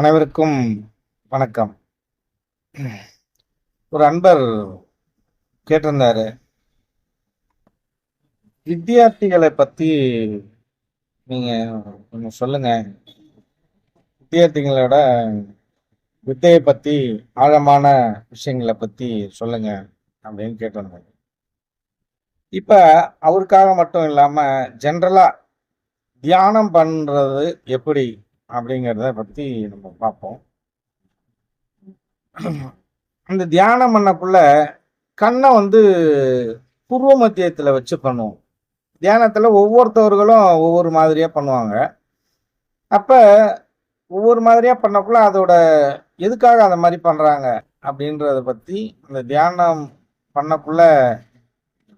அனைவருக்கும் வணக்கம். ஒரு அன்பர் கேட்டிருந்தாரு வித்தியார்த்திகளை பத்தி நீங்க கொஞ்சம் சொல்லுங்க. வித்தியார்த்திகளோட வித்தையை பத்தி ஆழமான விஷயங்களை பத்தி சொல்லுங்க அப்படின்னு கேட்டிருந்தாரு. இப்ப அவருக்காக மட்டும் இல்லாம ஜென்ரலா தியானம் பண்றது எப்படி? அப்படிங்கிறத பற்றி நம்ம பார்ப்போம். அந்த தியானம் பண்ணக்குள்ள கண்ணை வந்து பூர்வ மத்தியத்தில் வச்சு பண்ணுவோம். தியானத்தில் ஒவ்வொருத்தவர்களும் ஒவ்வொரு மாதிரியாக பண்ணுவாங்க. அப்போ ஒவ்வொரு மாதிரியாக பண்ணக்குள்ள அதோட எதுக்காக அந்த மாதிரி பண்ணுறாங்க அப்படின்றத பற்றி அந்த தியானம் பண்ணக்குள்ள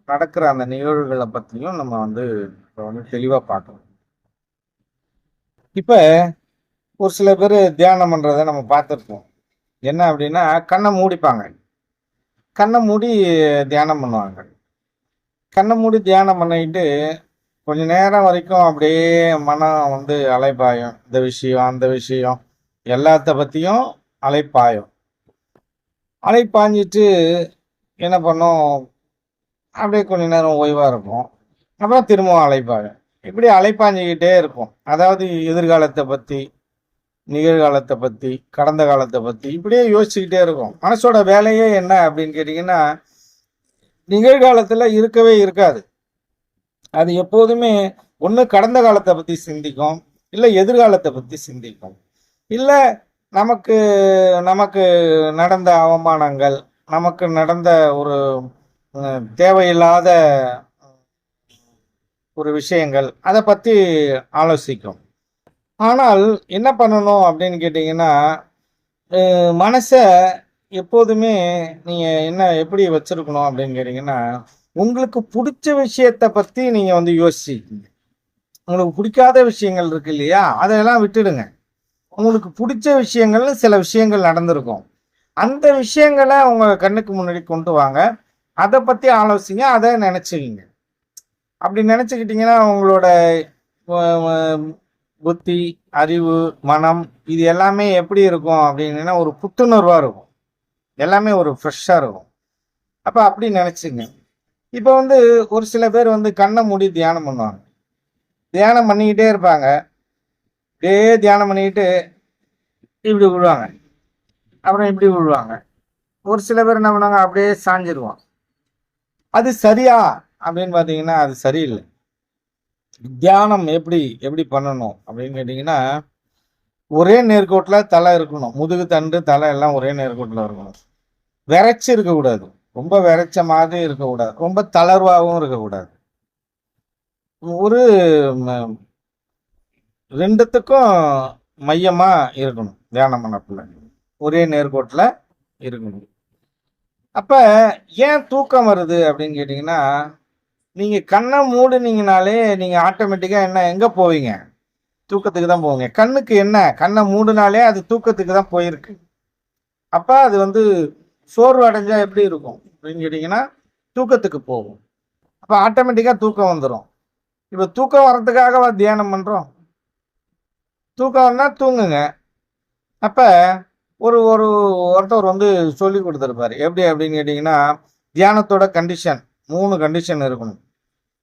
நடக்கிற அந்த நிகழ்வுகளை பற்றியும் நம்ம வந்து இப்போ வந்து தெளிவாக பார்க்கணும். இப்போ ஒரு சில பேர் தியானம் பண்ணுறதை நம்ம பார்த்துருப்போம். என்ன அப்படின்னா கண்ணை மூடிப்பாங்க. கண்ணை மூடி தியானம் பண்ணுவாங்க. கண்ணை மூடி தியானம் பண்ணிக்கிட்டு கொஞ்ச நேரம் வரைக்கும் அப்படியே மனம் வந்து அலைப்பாயும். இந்த விஷயம் அந்த விஷயம் எல்லாத்த பற்றியும் அலைப்பாயும். அலைப்பாஞ்சிட்டு என்ன பண்ணும்? அப்படியே கொஞ்ச நேரம் ஓய்வாக இருக்கும் அப்புறம் திரும்பவும் அலைப்பாயும். இப்படி அலைப்பாஞ்சிக்கிட்டே இருக்கும் அதாவது எதிர்காலத்தை பற்றி நிகழ்காலத்தை பற்றி கடந்த காலத்தை பற்றி இப்படியே யோசிச்சுக்கிட்டே இருக்கும். மனசோட வேலையே என்ன அப்படின்னு கேட்டிங்கன்னா நிகழ்காலத்தில் இருக்கவே இருக்காது. அது எப்போதுமே ஒன்று கடந்த காலத்தை பற்றி சிந்திக்கும் இல்லை எதிர்காலத்தை பற்றி சிந்திக்கும். இல்லை நமக்கு நமக்கு நடந்த அவமானங்கள் நமக்கு நடந்த ஒரு தேவையில்லாத ஒரு விஷயங்கள் அதை பற்றி ஆலோசிக்கும். ஆனால் என்ன பண்ணணும் அப்படின்னு கேட்டிங்கன்னா மனசை எப்போதுமே நீங்கள் என்ன எப்படி வச்சுருக்கணும் அப்படின்னு கேட்டிங்கன்னா உங்களுக்கு பிடிச்ச விஷயத்தை பற்றி நீங்கள் வந்து யோசிச்சுக்கிங்க உங்களுக்கு பிடிக்காத விஷயங்கள் இருக்கு இல்லையா? அதையெல்லாம் விட்டுடுங்க. உங்களுக்கு பிடிச்ச விஷயங்கள்னு சில விஷயங்கள் நடந்திருக்கும். அந்த விஷயங்களை உங்கள் கண்ணுக்கு முன்னாடி கொண்டு வாங்க. அதை பற்றி ஆலோசிங்க அதை நினச்சிக்கிங்க. அப்படி நினச்சிக்கிட்டிங்கன்னா உங்களோட புத்தி அறிவு மனம் இது எல்லாமே எப்படி இருக்கும் அப்படின்னா ஒரு புத்துணர்வாக இருக்கும். எல்லாமே ஒரு ஃப்ரெஷ்ஷாக இருக்கும். அப்போ அப்படி நினச்சிங்க. இப்போ வந்து ஒரு சில பேர் வந்து கண்ணை மூடி தியானம் பண்ணுவாங்க. தியானம் பண்ணிக்கிட்டே இருப்பாங்க. அப்படியே தியானம் பண்ணிக்கிட்டு இப்படி விழுவாங்க. அப்புறம் இப்படி விழுவாங்க. ஒரு சில பேர் என்ன பண்ணுவாங்க அப்படியே சாஞ்சிருவான் அது சரியா அப்படின்னு பார்த்தீங்கன்னா அது சரியில்லை. தியானம் எப்படி எப்படி பண்ணணும் அப்படின்னு கேட்டிங்கன்னா ஒரே நேர்கோட்டில் தலை இருக்கணும். முதுகு தண்டு தலை எல்லாம் ஒரே நேர்கோட்டில் இருக்கணும். விரைச்சி இருக்கக்கூடாது. ரொம்ப விரைச்ச மாதிரி இருக்கக்கூடாது. ரொம்ப தளர்வாகவும் இருக்கக்கூடாது. ஒரு ரெண்டுத்துக்கும் மையமாக இருக்கணும். தியானம் மனப்பில் ஒரே நேர்கோட்டில் இருக்கணும். அப்போ ஏன் தூக்கம் வருது அப்படின்னு கேட்டிங்கன்னா நீங்கள் கண்ணை மூடுனீங்கனாலே நீங்கள் ஆட்டோமேட்டிக்காக என்ன எங்கே போவீங்க? தூக்கத்துக்கு தான் போவீங்க. கண்ணுக்கு என்ன? கண்ணை மூடுனாலே அது தூக்கத்துக்கு தான் போயிருக்கு. அப்போ அது வந்து சோர்வு அடைஞ்சா எப்படி இருக்கும்? அப்படின்னு கேட்டிங்கன்னா தூக்கத்துக்கு போகும். அப்போ ஆட்டோமேட்டிக்காக தூக்கம் வந்துடும் இப்போ தூக்கம் வர்றதுக்காகவா தியானம் பண்ணுறோம் தூக்கம் வந்தால் தூங்குங்க. அப்போ ஒரு ஒரு ஒருத்தவர் வந்து சொல்லி கொடுத்துருப்பாரு. எப்படி அப்படின்னு கேட்டிங்கன்னா தியானத்தோட கண்டிஷன் மூணு கண்டிஷன் இருக்கணும்.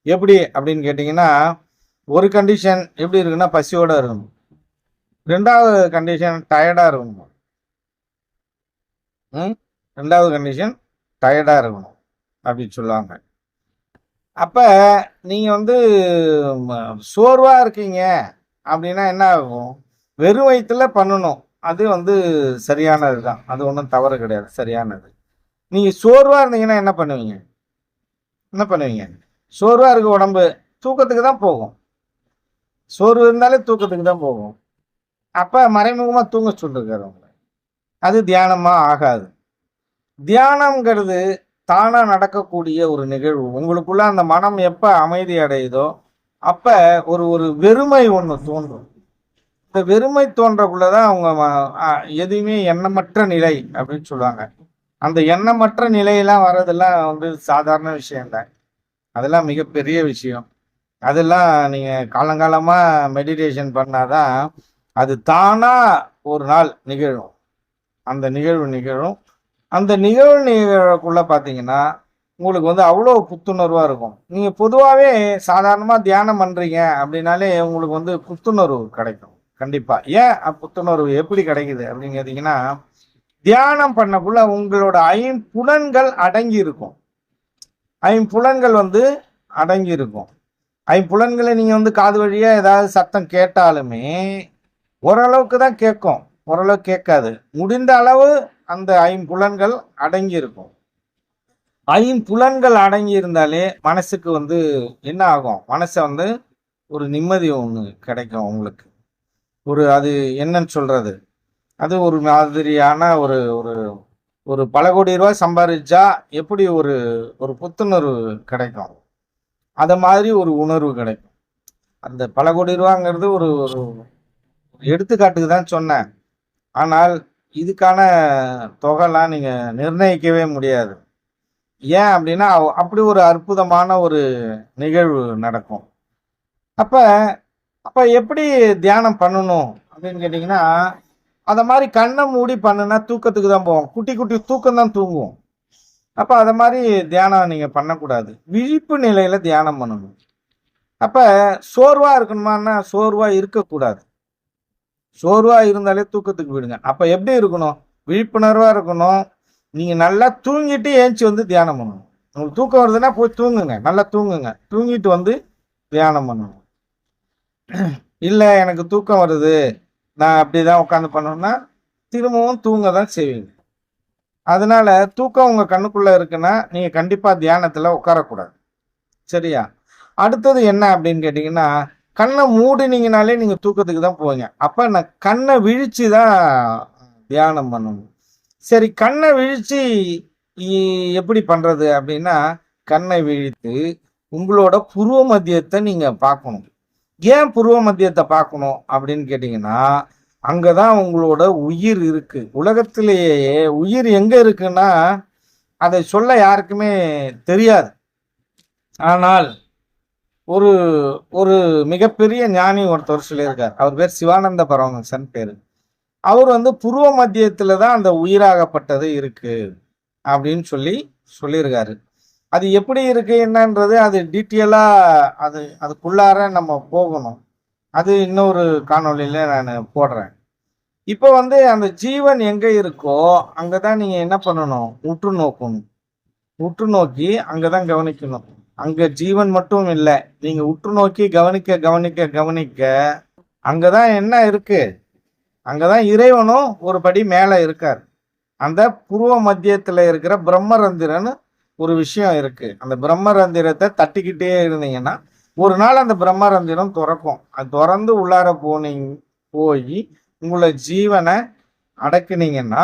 எப்படி அப்படின்னு கேட்டிங்கன்னா ஒரு கண்டிஷன் எப்படி இருக்குன்னா பசியோடு இருக்கணும். ரெண்டாவது கண்டிஷன் டயர்டாக இருக்கணும். ம்? ரெண்டாவது கண்டிஷன் டயர்டாக இருக்கணும் அப்படின்னு சொல்லுவாங்க. அப்போ நீங்கள் வந்து சோர்வாக இருக்கீங்க அப்படின்னா என்ன ஆகும்? வெறும் வயிற்றுல பண்ணணும். அது வந்து சரியானது தான் அது ஒன்றும் தவறு கிடையாது. சரியானது. நீங்கள் சோர்வாக இருந்தீங்கன்னா என்ன பண்ணுவீங்க? என்ன பண்ணுவீங்க? சோர்வாக இருக்க உடம்பு தூக்கத்துக்கு தான் போகும். சோர்வு இருந்தாலே தூக்கத்துக்கு தான் போகும். அப்போ மறைமுகமாக தூங்க சொல்லிருக்காரு உங்களை. அது தியானமாக ஆகாது. தியானம்ங்கிறது தானாக நடக்கக்கூடிய ஒரு நிகழ்வு. உங்களுக்குள்ள அந்த மனம் எப்போ அமைதி அடையுதோ அப்போ ஒரு ஒரு வெறுமை ஒன்று தோன்றும். இந்த வெறுமை தோன்றக்குள்ளதான் அவங்க எதுவுமே எண்ணமற்ற நிலை அப்படின்னு சொல்லுவாங்க. அந்த எண்ணமற்ற நிலையெல்லாம் வர்றதெல்லாம் வந்து சாதாரண விஷயம் தான் அதெல்லாம் மிகப்பெரிய விஷயம். அதெல்லாம் நீங்கள் காலங்காலமாக மெடிடேஷன் பண்ணாதான் அது தானாக ஒரு நாள் நிகழும். அந்த நிகழ்வு நிகழும். அந்த நிகழ்வு நிகழக்குள்ள பார்த்தீங்கன்னா உங்களுக்கு வந்து அவ்வளோ புத்துணர்வாக இருக்கும். நீங்கள் பொதுவாகவே சாதாரணமாக தியானம் பண்ணுறீங்க அப்படின்னாலே உங்களுக்கு வந்து புத்துணர்வு கிடைக்கும். கண்டிப்பாக ஏன் புத்துணர்வு எப்படி கிடைக்குது அப்படின்னு கேட்டிங்கன்னா தியானம் பண்ணக்குள்ள உங்களோட ஐம்புலன்கள் அடங்கி இருக்கும் ஐம்புலன்கள் வந்து அடங்கி இருக்கும் ஐம்புலன்களை நீங்கள் வந்து காது வழியாக ஏதாவது சத்தம் கேட்டாலுமே ஓரளவுக்கு தான் கேட்கும். ஓரளவு கேட்காது. முடிந்த அளவு அந்த ஐம்புலன்கள் அடங்கி இருக்கும் ஐம்புலன்கள் அடங்கி இருந்தாலே மனசுக்கு வந்து என்ன ஆகும்? மனசை வந்து ஒரு நிம்மதி ஒன்று கிடைக்கும் உங்களுக்கு. ஒரு அது என்னன்னு சொல்கிறது அது ஒரு மாதிரியான ஒரு ஒரு ஒரு பல கோடி ரூபாய் சம்பாதிச்சா எப்படி ஒரு ஒரு புத்துணர்வு கிடைக்கும்? அதை மாதிரி ஒரு உணர்வு கிடைக்கும். அந்த பல கோடி ரூபாங்கிறது ஒரு ஒரு எடுத்துக்காட்டுக்கு தான் சொன்னேன். ஆனால் இதுக்கான தொகைலாம் நீங்கள் நிர்ணயிக்கவே முடியாது. ஏன் அப்படின்னா அப்படி ஒரு அற்புதமான ஒரு நிகழ்வு நடக்கும். அப்போ அப்போ எப்படி தியானம் பண்ணணும் அப்படின்னு கேட்டிங்கன்னா அந்த மாதிரி கண்ணை மூடி பண்ணுனா தூக்கத்துக்கு தான் போவோம். குட்டி குட்டி தூக்கம் தான் தூங்குவோம். அப்போ அதை மாதிரி தியானம் நீங்கள் பண்ணக்கூடாது. விழிப்பு நிலையில் தியானம் பண்ணணும். அப்போ சோர்வாக இருக்கணுமான்னா சோர்வாக இருக்கக்கூடாது. சோர்வாக இருந்தாலே தூக்கத்துக்கு போயிடுங்க அப்போ எப்படி இருக்கணும்? விழிப்புணர்வாக இருக்கணும். நீங்கள் நல்லா தூங்கிட்டு ஏஞ்சி வந்து தியானம் பண்ணணும். உங்களுக்கு தூக்கம் வருதுன்னா போய் தூங்குங்க. நல்லா தூங்குங்க. தூங்கிட்டு வந்து தியானம் பண்ணணும். இல்லை எனக்கு தூக்கம் வருது. நான் அப்படி தான் உட்காந்து பண்ணணும்னா திரும்பவும் தூங்க தான் செய்வீங்க. அதனால தூக்கம் உங்க கண்ணுக்குள்ள இருக்குன்னா நீங்க கண்டிப்பா தியானத்துல உட்காரக்கூடாது. சரியா? அடுத்தது என்ன அப்படின்னு கேட்டிங்கன்னா கண்ணை மூடினீங்கனாலே நீங்க தூக்கத்துக்கு தான் போவீங்க. அப்ப நான் கண்ணை விழிச்சு தான் தியானம் பண்ணணும். சரி கண்ணை விழிச்சு எப்படி பண்றது அப்படின்னா கண்ணை விழித்து உங்களோட புருவ மத்தியத்தை நீங்க பார்க்கணும். ஏன் புருவ மத்தியத்தை பார்க்கணும் அப்படின்னு கேட்டிங்கன்னா அங்கே தான் உங்களோட உயிர் இருக்குது உலகத்திலேயே உயிர் எங்கே இருக்குன்னா அதை சொல்ல யாருக்குமே தெரியாது. ஆனால் ஒரு ஒரு மிகப்பெரிய ஞானி ஒருத்தர் சொல்லியிருக்கார். அவர் பேர் சிவானந்த பரமஹம்சன் பேர். அவர் வந்து புருவ மத்தியத்தில் தான் அந்த உயிராகப்பட்டது இருக்குது அப்படின்னு சொல்லி சொல்லியிருக்காரு. அது எப்படி இருக்கு என்னன்றது அது டீட்டெயிலாக அது அதுக்குள்ளார நம்ம போகணும். அது இன்னொரு காணொலியில் நான் போடுறேன். இப்போ வந்து அந்த ஜீவன் எங்கே இருக்கோ அங்கே தான் நீங்கள் என்ன பண்ணணும்? உற்று நோக்கணும் உற்று நோக்கி அங்கே தான் கவனிக்கணும். அங்கே ஜீவன் மட்டும் இல்லை நீங்கள் உற்று நோக்கி கவனிக்க கவனிக்க கவனிக்க அங்கதான் என்ன இருக்கு? அங்கதான் இறைவனும் ஒரு படி மேலே இருக்கார். அந்த பூர்வ மத்தியத்தில் இருக்கிற பிரம்மரந்திரன் ஒரு விஷயம் இருக்கு. அந்த பிரம்மரந்திரத்தை தட்டிக்கிட்டே இருந்தீங்கன்னா ஒரு நாள் அந்த பிரம்மரந்திரம் திறக்கும். அது திறந்து உள்ளார போனீங்க போய் உங்களை ஜீவனை அடக்குனீங்கன்னா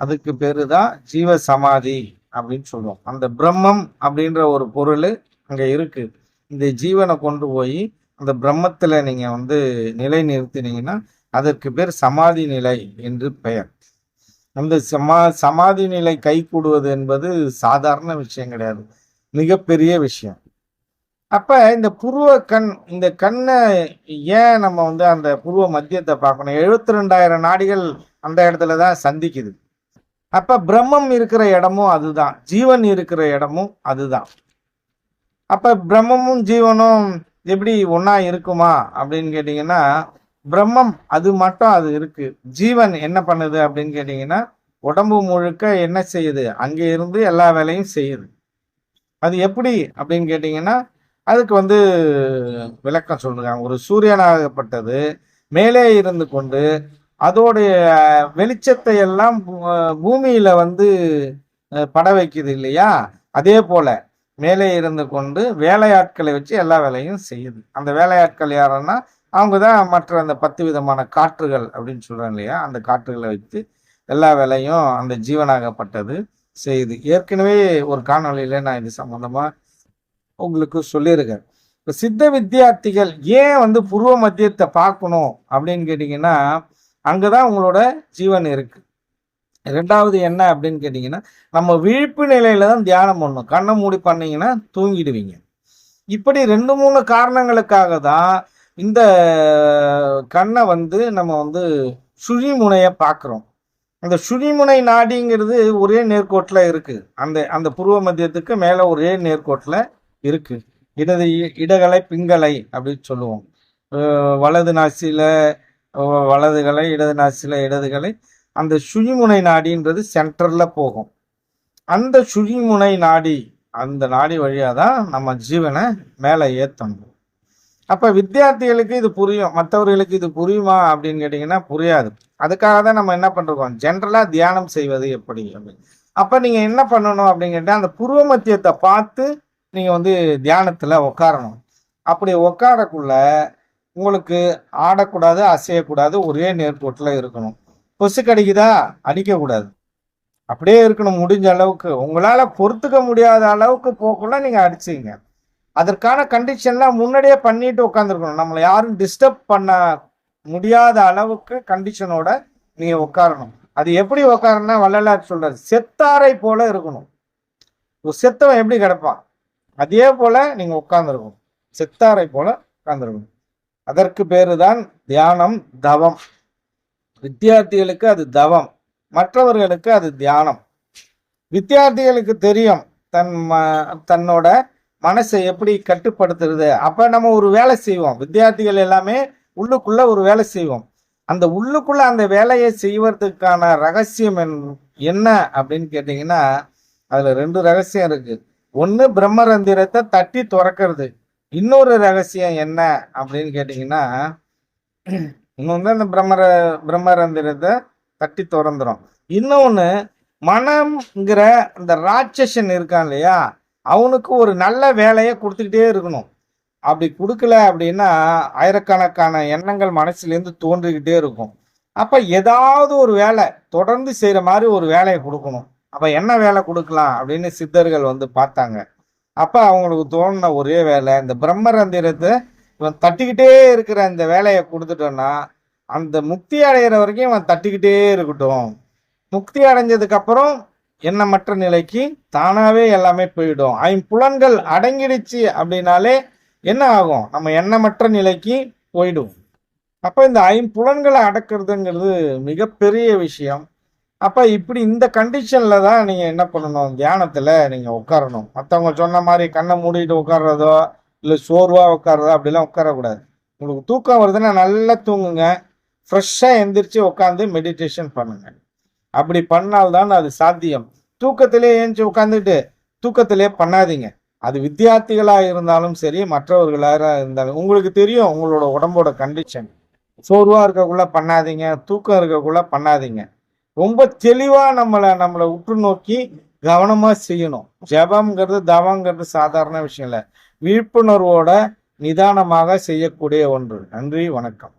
அதுக்கு பேரு தான் ஜீவ சமாதி அப்படின்னு சொல்லுவோம் அந்த பிரம்மம் அப்படின்ற ஒரு பொருள் அங்க இருக்கு. இந்த ஜீவனை கொண்டு போய் அந்த பிரம்மத்துல நீங்க வந்து நிலை நிறுத்தினீங்கன்னா அதற்கு பேர் சமாதி நிலை என்று பெயர். அந்த சமா சமாதி நிலை கை கூடுவது என்பது சாதாரண விஷயம் கிடையாது. மிகப்பெரிய விஷயம். அப்போ இந்த புருவ கண் இந்த கண்ணை ஏன் நம்ம வந்து அந்த புருவ மத்தியத்தை பார்க்கணும்? எழுபத்தி ரெண்டாயிரம் நாடிகள் அந்த இடத்துல தான் சந்திக்குது. அப்போ பிரம்மம் இருக்கிற இடமும் அதுதான். ஜீவன் இருக்கிற இடமும் அதுதான். அப்போ பிரம்மமும் ஜீவனும் எப்படி ஒன்றா இருக்குமா அப்படின்னு கேட்டிங்கன்னா பிரம்மம் அது மட்டும் அது இருக்கு. ஜீவன் என்ன பண்ணுது அப்படின்னு கேட்டீங்கன்னா உடம்பு முழுக்க என்ன செய்யுது? அங்கே இருந்து எல்லா வேலையும் செய்யுது. அது எப்படி அப்படின்னு கேட்டிங்கன்னா அதுக்கு வந்து விளக்கம் சொல்றாங்க ஒரு சூரியனாகப்பட்டது மேலே இருந்து கொண்டு அதோடைய வெளிச்சத்தை எல்லாம் பூமியில வந்து பட வைக்குது இல்லையா? அதே போல மேலே இருந்து கொண்டு வேலையாட்களை வச்சு எல்லா வேலையும் செய்யுது. அந்த வேலையாட்கள் யாருன்னா அவங்க தான் மற்ற அந்த பத்து விதமான காற்றுகள் அப்படின்னு சொல்கிறாங்க இல்லையா? அந்த காற்றுகளை வைத்து எல்லா வேலையும் அந்த ஜீவனாகப்பட்டது செய்யுது ஏற்கனவே ஒரு காணொலியில் நான் இது சம்மந்தமாக உங்களுக்கு சொல்லியிருக்கேன். இப்போ சித்த வித்தியார்த்திகள் ஏன் வந்து புருவ மத்தியத்தை பார்க்கணும் அப்படின்னு கேட்டிங்கன்னா அங்கே தான் உங்களோட ஜீவன் இருக்குது ரெண்டாவது என்ன அப்படின்னு கேட்டிங்கன்னா நம்ம விழிப்பு நிலையில தான் தியானம் பண்ணணும். கண்ணை மூடி பண்ணிங்கன்னா தூங்கிடுவீங்க. இப்படி ரெண்டு மூணு காரணங்களுக்காக தான் இந்த கண்ணை வந்து நம்ம வந்து சுழிமுனையை பார்க்குறோம். அந்த சுழிமுனை நாடிங்கிறது ஒரே நேர்கோட்டில் இருக்குது அந்த அந்த புருவ மத்தியத்துக்கு மேலே ஒரே நேர்கோட்டில் இருக்குது இடது இடகலை பிங்கலை அப்படின்னு சொல்லுவோம். வலது நாசியில் வலதுகளை இடது நாசியில் இடதுகளை அந்த சுழிமுனை நாடின்றது சென்டரில் போகும். அந்த சுழிமுனை நாடி அந்த நாடி வழியாக தான் நம்ம ஜீவனை மேலே ஏற்றணும் அப்போ வித்தியார்த்திகளுக்கு இது புரியும். மற்றவர்களுக்கு இது புரியுமா அப்படின்னு கேட்டிங்கன்னா புரியாது. அதுக்காக தான் நம்ம என்ன பண்ணுறோம் ஜென்ரலாக தியானம் செய்வது எப்படி? அப்படின்னு அப்போ நீங்கள் என்ன பண்ணணும் அப்படின்னு கேட்டால் அந்த புருவ மத்தியத்தை பார்த்து நீங்கள் வந்து தியானத்தில் உட்காரணும் அப்படி உட்காரக்குள்ள உங்களுக்கு ஆடக்கூடாது அசையக்கூடாது ஒரே நேர்கோட்டில் இருக்கணும். கொசு கடிக்குதா அடிக்கக்கூடாது. அப்படியே இருக்கணும் முடிஞ்ச அளவுக்கு. உங்களால் பொறுத்துக்க முடியாத அளவுக்கு போக்குள்ள நீங்கள் அடிச்சிங்க. அதற்கான கண்டிஷன்லாம் முன்னாடியே பண்ணிட்டு உட்காந்துருக்கணும் நம்மளை யாரும் டிஸ்டர்ப் பண்ண முடியாத அளவுக்கு கண்டிஷனோட நீங்கள் உட்காரணும். அது எப்படி உட்காரணும்னா வள்ளலார் சொல்றாரு செத்தாரை போல இருக்கணும். ஒரு செத்தவன் எப்படி கிடப்பான்? அதே போல நீங்கள் உட்காந்துருக்கணும் செத்தாரை போல உட்காந்துருக்கணும் அதற்கு பேரு தான் தியானம் தவம். வித்தியார்த்திகளுக்கு அது தவம். மற்றவர்களுக்கு அது தியானம். வித்தியார்த்திகளுக்கு தெரியும் தன் ம தன்னோட மனசை எப்படி கட்டுப்படுத்துறது? அப்போ நம்ம ஒரு வேலை செய்வோம். வித்தியார்த்திகள் எல்லாமே உள்ளுக்குள்ள ஒரு வேலை செய்வோம். அந்த உள்ளுக்குள்ள அந்த வேலையை செய்வதற்கான ரகசியம் என்ன அப்படின்னு கேட்டிங்கன்னா அதில் ரெண்டு ரகசியம் இருக்கு. ஒன்று பிரம்மரந்திரத்தை தட்டி துறக்கிறது. இன்னொரு ரகசியம் என்ன அப்படின்னு கேட்டிங்கன்னா இன்னொன்று அந்த பிரம்மர பிரம்மரந்திரத்தை தட்டி திறந்துடும் இன்னொன்று மனம்ங்கிற இந்த ராட்சசன் இருக்கான் இல்லையா? அவனுக்கு ஒரு நல்ல வேலையை கொடுத்துக்கிட்டே இருக்கணும். அப்படி கொடுக்கல அப்படின்னா ஆயிரக்கணக்கான எண்ணங்கள் மனசுலேருந்து தோன்றிக்கிட்டே இருக்கும். அப்போ ஏதாவது ஒரு வேலை தொடர்ந்து செய்கிற மாதிரி ஒரு வேலையை கொடுக்கணும். அப்போ என்ன வேலை கொடுக்கலாம் அப்படின்னு சித்தர்கள் வந்து பார்த்தாங்க. அப்போ அவங்களுக்கு தோணின ஒரே வேலை இந்த பிரம்மரந்திரத்தை இவன் தட்டிக்கிட்டே இருக்கிற இந்த வேலையை கொடுத்துட்டோன்னா அந்த முக்தி அடைகிற வரைக்கும் இவன் தட்டிக்கிட்டே இருக்கட்டும். முக்தி அடைஞ்சதுக்கப்புறம் எண்ணமற்ற நிலைக்கு தானாகவே எல்லாமே போயிடும். ஐம்புலன்கள் அடங்கிடுச்சு அப்படின்னாலே என்ன ஆகும்? நம்ம எண்ணமற்ற நிலைக்கு போயிடும் அப்போ இந்த ஐம்புலன்களை அடக்கிறதுங்கிறது மிகப்பெரிய விஷயம். அப்போ இப்படி இந்த கண்டிஷனில் தான் நீங்கள் என்ன பண்ணணும்? தியானத்தில் நீங்கள் உட்காரணும். மற்றவங்க சொன்ன மாதிரி கண்ணை மூடிட்டு உட்கார்றதோ இல்லை சோர்வாக உட்கார்றதோ அப்படிலாம் உட்காரக்கூடாது. உங்களுக்கு தூக்கம் வருதுன்னா நல்லா தூங்குங்க. ஃப்ரெஷ்ஷாக எந்திரிச்சு உட்காந்து மெடிடேஷன் பண்ணுங்க. அப்படி பண்ணால்தான் அது சாத்தியம். தூக்கத்திலே ஏஞ்சி உட்காந்துட்டு தூக்கத்திலே பண்ணாதீங்க. அது வித்தியார்த்திகளாக இருந்தாலும் சரி மற்றவர்களாக இருந்தாலும் உங்களுக்கு தெரியும் உங்களோட உடம்போட கண்டிஷன் சோர்வாக இருக்கக்குள்ள பண்ணாதீங்க தூக்கம் இருக்கக்குள்ள பண்ணாதீங்க. ரொம்ப தெளிவாக நம்மளை நம்மளை உற்று நோக்கி கவனமாக செய்யணும். ஜபம்ங்கிறது தவங்கிறது சாதாரண விஷயம் இல்லை. விழிப்புணர்வோட நிதானமாக செய்யக்கூடிய ஒன்று. நன்றி வணக்கம்.